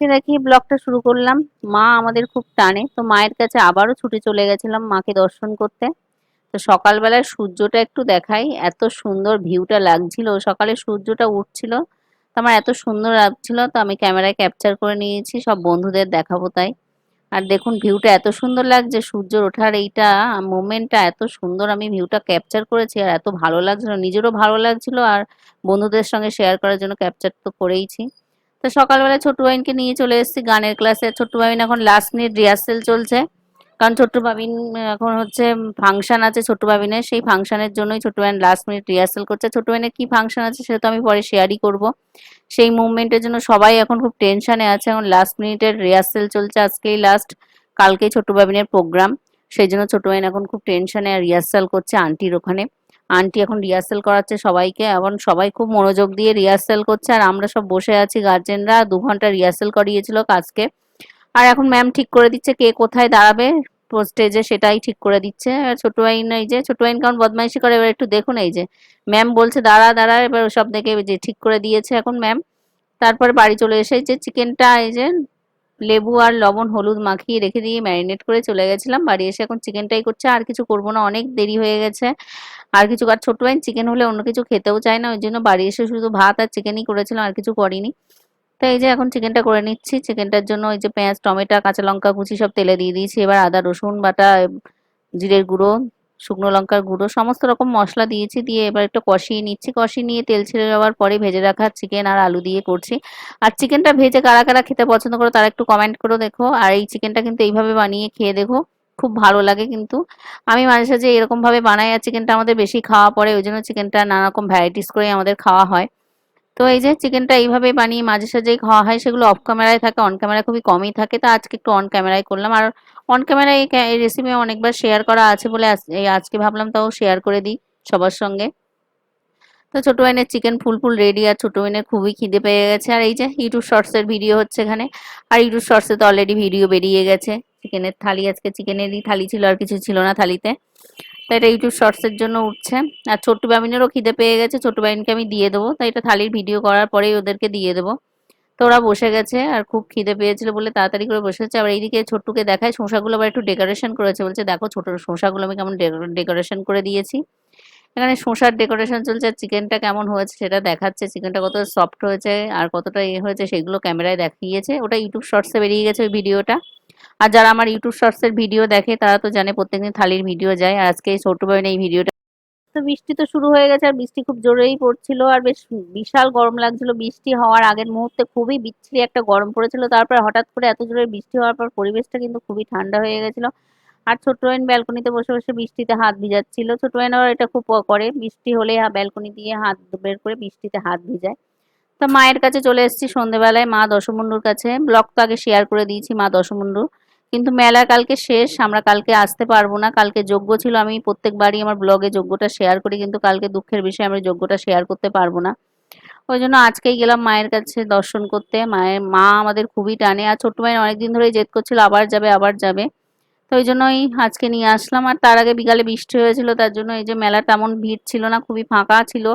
মাকে দেখিয়ে ব্লগটা শুরু করলাম। মা আমাদের খুব টানে, তো মায়ের কাছে আবারও ছুটে চলে গেছিলাম মাকে দর্শন করতে। তো সকালবেলায় সূর্যটা একটু দেখাই, এত সুন্দর ভিউটা লাগছিল। সকালে সূর্যটা উঠছিল, তো আমার এত সুন্দর লাগছিল, তো আমি ক্যামেরায় ক্যাপচার করে নিয়েছি, সব বন্ধুদের দেখাবো তাই। আর দেখুন, ভিউটা এত সুন্দর লাগছে, সূর্যর ওঠার এইটা মোমেন্টটা এত সুন্দর, আমি ভিউটা ক্যাপচার করেছি আর এত ভালো লাগছিল, নিজেরও ভালো লাগছিল আর বন্ধুদের সঙ্গে শেয়ার করার জন্য ক্যাপচার তো করেইছি। তো সকালবেলা ছোট্টু বাবিনকে নিয়ে চলে এসেছি গানের ক্লাসে ছোট্টু বাবিন এখন লাস্ট মিনিট রিহার্সেল চলছে। কারণ ছোট্টু বাবিন এখন হচ্ছে ফাংশন আছে ছোট্টু বাবিনের সেই ফাংশানের জন্যই Chhottu Babin last minute rehearsal করছে। ছোট্টু বাবিনের কি ফাংশন আছে সেটা তো আমি পরে শেয়ারই করব। সেই মুভমেন্টের জন্য সবাই এখন খুব টেনশানে আছে। এখন লাস্ট মিনিটের রিহার্সেল চলছে আজকেই লাস্ট কালকেই ছোট্টু বাবিনের প্রোগ্রাম সেই জন্য ছোট্টু বাবিন এখন খুব টেনশনে রিহার্সাল করছে আন্টির ওখানে। আন্টি এখন রিহার্সেল করাচ্ছে সবাইকে, এখন সবাই খুব মনোযোগ দিয়ে রিহার্সেল করছে, আর আমরা সব বসে আছি গার্জেনরা দু ঘণ্টা রিহার্সেল করিয়েছিল কাজকে। আর এখন ম্যাম ঠিক করে দিচ্ছে কে কোথায় দাঁড়াবে স্টেজে সেটাই ঠিক করে দিচ্ছে। আর ছোট আইন এই যে, ছোট আইন কেমন বদমাইশি করে, এবার একটু দেখুন এই যে ম্যাম বলছে দাঁড়া দাঁড়া, এবার সব দেখে যে ঠিক করে দিয়েছে এখন ম্যাম তারপরে বাড়ি চলে এসে যে চিকেনটা এই যে লেবু আর লবণ হলুদ মাখিয়ে রেখে দিয়ে ম্যারিনেট করে চলে গেছিলাম। বাড়ি এসে এখন চিকেনটাই করছে। আর কিছু করব না, অনেক দেরি হয়ে গেছে। আর কিছু, আর ছোট ভাই চিকেন হলে অন্য কিছু খেতেও চায় না, ওই জন্য বাড়ি এসে শুধু ভাত আর চিকেনই করেছিলাম, আর কিছু করিনি। তো এই যে এখন চিকেনটা করে নিচ্ছি। চিকেনটার জন্য ওই যে পেঁয়াজ, টমেটো, কাঁচা লঙ্কা, কুচি সব তেলে দিয়ে দিয়েছি। এবার আদা, রসুন বাটা, জিরের গুঁড়ো শুকনো লঙ্কার গুঁড়ো, সমস্ত রকম মশলা দিয়েছি, দিয়ে এবার একটু কষিয়ে নিচ্ছি। কষিয়ে নিয়ে তেল ছেড়ে যাওয়ার পরে ভেজে রাখা চিকেন আর আলু দিয়ে করছি। আর চিকেনটা ভেজে কারা কারা খেতে পছন্দ করো তারা একটু কমেন্ট করে দেখো। আর এই চিকেনটা কিন্তু এইভাবে বানিয়ে খেয়ে দেখো, খুব ভালো লাগে কিন্তু। আমি মাঝে সাঝে এরকমভাবে বানাই আর চিকেনটা আমাদের বেশি খাওয়া পড়ে, ওই জন্য চিকেনটা নানারকম ভ্যারাইটিস করে আমাদের খাওয়া হয়। তো এই যে চিকেনটা এইভাবে বানিয়ে মাঝে সাঝে খাওয়া হয়, সেগুলো অফ ক্যামেরায় থাকে অন ক্যামেরায় খুবই কমই থাকে। তো আজকে একটু অন ক্যামেরায় করলাম। আর অন ক্যামেরায় এই রেসিপি অনেকবার শেয়ার করা আছে বলে আজকে ভাবলাম তাও শেয়ার করে দিই সবার সঙ্গে। তো ছোট বাইনের চিকেন ফুল ফুল রেডি আর ছোট বাইনের খুবই খিদে পেয়ে গেছে। আর এই যে ইউটিউব শর্টসের ভিডিও হচ্ছে এখানে। আর ইউটিউব শর্টসে তো অলরেডি ভিডিও বেরিয়ে গেছে। চিকেনের থালি, আজকে চিকেনেরই থালি ছিল আর কিছু ছিল না থালিতে। তো এটা ইউটিউব শর্টসের জন্য উঠছে। আর ছোট্ট বাবিনেরও খিদে পেয়ে গেছে, ছোট্ট বাবিনকে আমি দিয়ে দেবো। তাই এটা থালির ভিডিও করার পরেই ওদেরকে দিয়ে দেবো। তো ওরা বসে গেছে আর খুব খিদে পেয়েছিল বলে তাড়াতাড়ি করে বসে গেছে। আবার এইদিকে ছোট্টুকে দেখায়, শসাগুলো আবার একটু ডেকোরেশন করেছে। বলছে, দেখো ছোট শসাগুলো আমি কেমন ডেকোরেশন করে দিয়েছি। এখানে শসার ডেকোরেশন চলছে আর চিকেনটা কেমন হয়েছে সেটা দেখাচ্ছে। চিকেনটা কত সফট হয়েছে, আর কতটা ইয়ে হয়েছে সেগুলো ক্যামেরায় দেখিয়েছে। ওটা ইউটিউব শর্টসে বেরিয়ে গেছে ওই ভিডিওটা আর যারা আমার ইউটিউব শর্টসের ভিডিও দেখে, তারা তো জানে প্রত্যেকদিন থালির ভিডিও যায়। আর আজকে এই ছোট বয়নে এই ভিডিওটা তো বৃষ্টি তো শুরু হয়ে গেছে, আর বৃষ্টি খুব জোরেই পড়ছিল, আর বেশ বিশাল গরম লাগছিল। বৃষ্টি হওয়ার আগের মুহূর্তে খুবই বিচ্ছিরি একটা গরম পড়েছিল। তারপর হঠাৎ করে এত জোরে বৃষ্টি হওয়ার পর পরিবেশটা কিন্তু খুবই ঠান্ডা হয়ে গেছিল। আর ছোট ওয়াইন ব্যালকনিতে বসে বসে বৃষ্টিতে হাত ভিজাচ্ছিল। ছোট ওয়াইন আবার এটা খুব করে, বৃষ্টি হলে ব্যালকনি দিয়ে হাত বের করে বৃষ্টিতে হাত ভিজায়। তো মায়ের কাছে চলে এসেছি সন্ধেবেলায় মা দশমুন্ডুর কাছে। ব্লগ তো আগে শেয়ার করে দিয়েছি মা দশমুন্ডু কিন্তু মেলা কালকে শেষ, আমরা কালকে আসতে পারব না। কালকে যোগ্য ছিল আমি, প্রত্যেকবারই আমার ব্লগে যোগ্যটা শেয়ার করি, কিন্তু কালকে দুঃখের বিষয়ে আমি যোগ্যটা শেয়ার করতে পারব না। ওই জন্য আজকেই গেলাম মায়ের কাছে দর্শন করতে। মায়ের, মা আমাদের খুবই টানে। আর ছোট্ট মায়ের অনেকদিন ধরেই জেদ করছিল, আবার যাবে আবার যাবে। তো ওই জন্যই আজকে নিয়ে আসলাম। আর তার আগে বিকালে বৃষ্টি হয়েছিল, তার জন্য এই যে মেলা তেমন ভিড় ছিল না, খুবই ফাঁকা ছিল।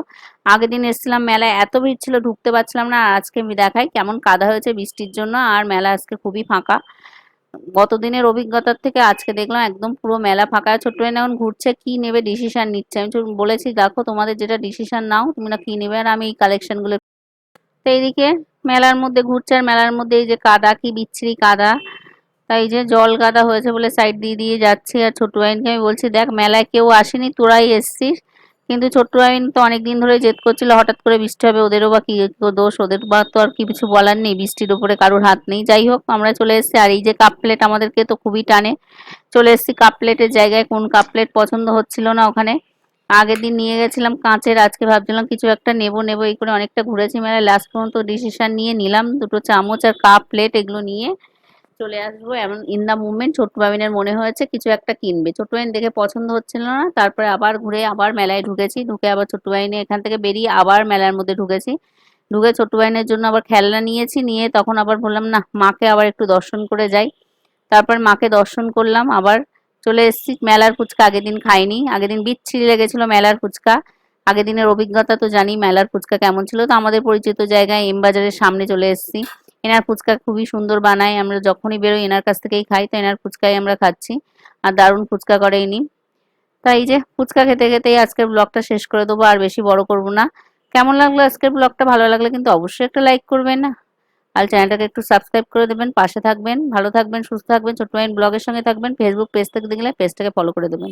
আগের দিন এসেছিলাম মেলায়, এত ভিড় ছিল ঢুকতে পারছিলাম না। আর আজকে দেখাই কেমন কাদা হয়েছে বৃষ্টির জন্য। আর মেলা আজকে খুবই ফাঁকা। গতদিনের অভিজ্ঞতার থেকে আজকে দেখলাম একদম পুরো মেলা ফাঁকা। ছোট্ট এখন ঘুরছে, কি নেবে ডিসিশন নিচ্ছে? আমি বলেছি, দেখো তোমাদের যেটা ডিসিশন নাও, তুমি না কি নেবে? আর আমি এই কালেকশনগুলো তো এইদিকে মেলার মধ্যে ঘুরছে, আর মেলার মধ্যে এই যে কাদা, কি বিচ্ছিরি কাদা। তাই যে জল গাদা হয়েছে বলে সাইড দিয়ে দিয়ে যাচ্ছি। আর ছোট্ট আইনকে আমি বলছি, দেখ, মেলায় কেউ আসেনি, তোরাই এসছিস। কিন্তু ছোট্ট আইন তো অনেকদিন ধরে জেদ করছিল, হঠাৎ করে বৃষ্টি হবে, ওদেরও বা কি দোষ? ওদের বা তো আর কি কিছু বলার নেই, বৃষ্টির উপরে কারোর হাত নেই। যাই হোক, আমরা চলে এসেছি। আর এই যে কাপ প্লেট আমাদেরকে তো খুবই টানে। চলে এসেছি কাপ প্লেটের জায়গায়, কোন কাপ প্লেট পছন্দ হচ্ছিল না ওখানে। আগের দিন নিয়ে গেছিলাম কাঁচের, আজকে ভাবছিলাম কিছু একটা নেব নেব, এই করে অনেকটা ঘুরেছি মেলায়। লাস্ট পর্যন্ত ডিসিশন নিয়ে নিলাম, দুটো চামচ আর কাপ প্লেট এগুলো নিয়ে। চলে আসব, এমন ইন দ্য মুভমেন্ট ছোট্ট বাবিনের মনে হয়েছে, কিছু একটা কিনবে। ছোট্ট বাবিন দেখে পছন্দ হচ্ছিল না, তারপরে আবার ঘুরে, আবার মেলায় ঢুকেছি, ঢুকে আবার ছোট্ট বাহিনী এখান থেকে বেরিয়ে আবার মেলার মধ্যে ঢুকেছি। ঢুকে ছোট্ট বাহিনীর জন্য আবার খেলনা নিয়েছি, নিয়ে তখন আবার বললাম না মাকে আবার একটু দর্শন করে যাই। তারপর মাকে দর্শন করলাম, আবার চলে এসেছি, মেলার ফুচকা আগের দিন খাইনি। আগের দিন বিচ্ছিরি লেগেছিল মেলার ফুচকা। আগের দিনের অভিজ্ঞতা তো জানি মেলার ফুচকা কেমন ছিল। তো আমাদের পরিচিত জায়গায় এম বাজারের সামনে চলে এসেছি। এনার ফুচকা খুবই সুন্দর বানায় আমরা যখনই বেরোই এনার কাছ থেকেই খাই, তো এনার ফুচকাই আমরা খাচ্ছি, আর দারুণ ফুচকা করে ইনি। তাই এই যে ফুচকা খেতে খেতেই আজকের ব্লগটা শেষ করে দেবো, আর বেশি বড় করব না। কেমন লাগল আজকের ব্লগটা? ভালো লাগলে কিন্তু অবশ্যই একটা লাইক করবেন না। আর চ্যানেলটাকে একটু সাবস্ক্রাইব করে দেবেন, পাশে থাকবেন, ভালো থাকবেন, সুস্থ থাকবেন, ছোট্ট মাইন ব্লগের সঙ্গে থাকবেন, ফেসবুক পেজ থেকে দেখলে পেজটাকে ফলো করে দেবেন।